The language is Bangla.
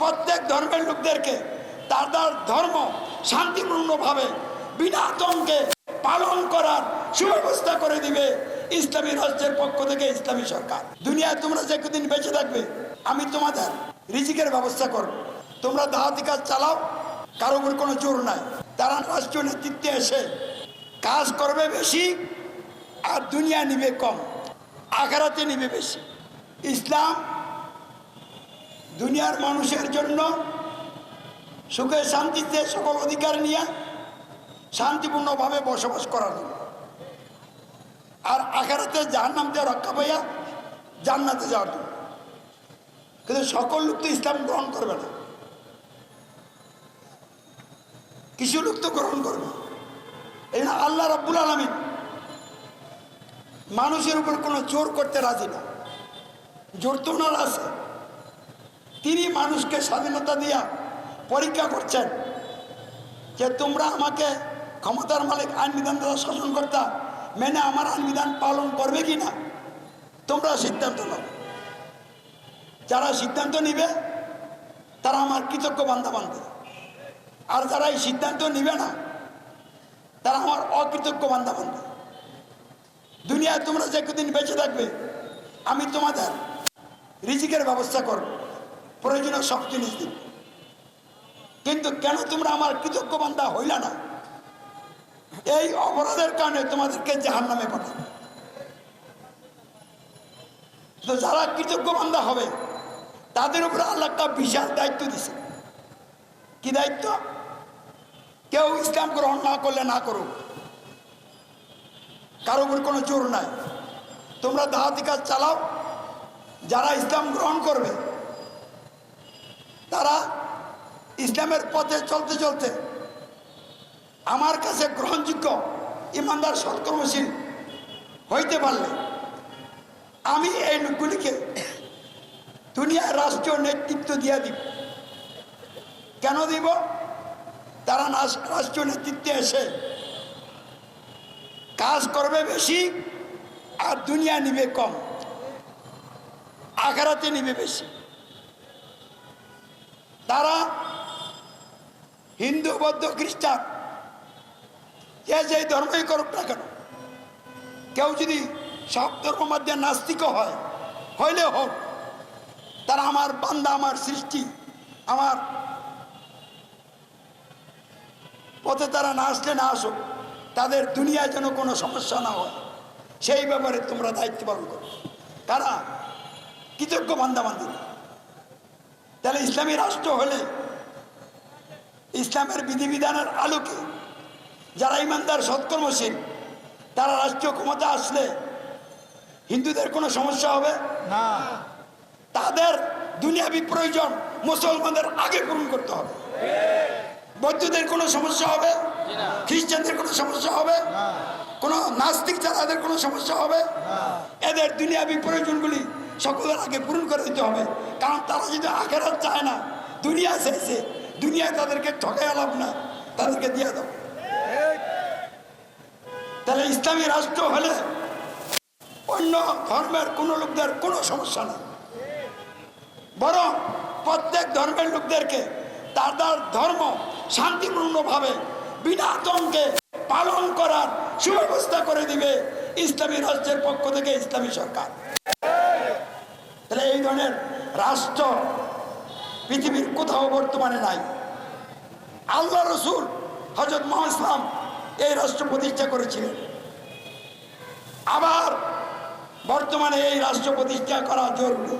প্রত্যেক ধর্মের লোকদেরকে তার তার ধর্ম শান্তিপূর্ণভাবে বিনা আতঙ্কে পালন করার সুব্যবস্থা করে দিবে ইসলামী রাষ্ট্রের পক্ষ থেকে ইসলামী সরকার। দুনিয়ায় তোমরা যে কদিন বেঁচে থাকবে, আমি তোমাদের রিজিকের ব্যবস্থা করব। তোমরা দাহাতি কাজ চালাও, কারও উপর কোনো জোর নাই। তারা রাষ্ট্রীয় নেতৃত্বে এসে কাজ করবে বেশি আর দুনিয়া নিবে কম, আখারাতে নিবে বেশি। ইসলাম দুনিয়ার মানুষের জন্য সুখে শান্তিতে সকল অধিকার নিয়ে শান্তিপূর্ণভাবে বসবাস করার জন্য। আর আখারাতে জাহান্নাম দিয়ে রক্ষা পাইয়া জান্নাতে যাওয়ার জন্য। কিন্তু সকল লোক তো ইসলাম গ্রহণ করবে না। কিছু লোক তো গ্রহণ করবে এই জন্য আল্লাহ রব্বুল আলমিন মানুষের উপর কোনো জোর করতে রাজি না। জোর তো ওনার আছে। তিনি মানুষকে স্বাধীনতা দিয়া পরীক্ষা করছেন যে তোমরা আমাকে ক্ষমতার মালিক আইন বিধান দ্বারা শাসন কর্তা, মেনে আমার আইন বিধান পালন করবে কি না তোমরা সিদ্ধান্ত নাও। যারা সিদ্ধান্ত নিবে, তারা আমার কৃতজ্ঞ বান্ধা বান্ধব আর যারা এই সিদ্ধান্ত নিবে না, তারা আমার অকৃতজ্ঞ বান্ধা বান্ধব দুনিয়ায় তোমরা যে কদিন বেঁচে থাকবে, আমি তোমাদের রিজিকের ব্যবস্থা করব। প্রয়োজনীয় সব জিনিস দিব কিন্তু কেন তোমরা আমার কৃতজ্ঞ বান্ধা হইলা না? এই অপরাধের কারণে তোমাদেরকে জাহান নামে পাঠাবো। তো যারা কৃতজ্ঞ বান্ধা হবে, তাদের উপরে আল্লাহ একটা বিশাল দায়িত্ব দিছে। কি দায়িত্ব? কেউ ইসলাম গ্রহণ না করলে না করুক। কারও উপর কোনো জোর নাই। তোমরা দাহাতি কাজ চালাও। যারা ইসলাম গ্রহণ করবে তারা ইসলামের পথে চলতে চলতে আমার কাছে গ্রহণযোগ্য ইমানদার সৎকর্মশীল হইতে পারলে, আমি এই লোকগুলিকে দুনিয়ার রাষ্ট্রীয় নেতৃত্ব দিয়ে দিব। কেন দিব? তারা রাষ্ট্রীয় নেতৃত্বে এসে কাজ করবে বেশি আর দুনিয়া নিবে কম, আখারাতে নিবে বেশি। তারা হিন্দু, বৌদ্ধ, খ্রিস্টান যে যে ধর্মই করুক না কেন, কেউ যদি সব ধর্ম মধ্যে নাস্তিক হয়, হইলে হোক, তারা আমার বান্দা, আমার সৃষ্টি, আমার পথে তারা না আসলে না আসুক, তাদের দুনিয়ায় যেন কোনো সমস্যা না হয়, সেই ব্যাপারে তোমরা দায়িত্ব পালন করো। তারা কৃতজ্ঞ বান্দা বান্দিরা তাহলে ইসলামী রাষ্ট্র হলে ইসলামের বিধিবিধানের আলোকে যারা ইমানদার সৎকর্মশীল তারা রাষ্ট্রীয় ক্ষমতা আসলে হিন্দুদের কোনো সমস্যা হবে? না। তাদের দুনিয়াবি প্রয়োজন মুসলমানদের আগে পূরণ করতে হবে। বৌদ্ধদের কোনো সমস্যা হবে? খ্রিস্টানদের কোনো সমস্যা হবে? কোনো নাস্তিক যাদের কোনো সমস্যা হবে? এদের দুনিয়াবি প্রয়োজনগুলি সকলের আগে পূরণ করে দিতে হবে। কারণ তারা যদি আখেরাত চায় না, দুনিয়া চাইছে, দুনিয়ায় তাদেরকে ঠকাই লাভ না, তাদেরকে দিয়ে দাও। তাহলে ইসলামী রাষ্ট্র হলে অন্য ধর্মের কোনো লোকদের কোনো সমস্যা নেই। বরং প্রত্যেক ধর্মের লোকদেরকে তার ধর্ম শান্তিপূর্ণভাবে, বিনা আতঙ্কে পালন করার সুব্যবস্থা করে দিবে ইসলামী রাষ্ট্রের পক্ষ থেকে ইসলামী সরকার। তাহলে এই ধরনের রাষ্ট্র পৃথিবীর কোথাও বর্তমানে নাই। আল্লাহ রসুল হজরত মহাসলাম এই রাষ্ট্র প্রতিষ্ঠা করেছিলেন। আবার বর্তমানে এই রাষ্ট্র প্রতিষ্ঠা করা জরুরি।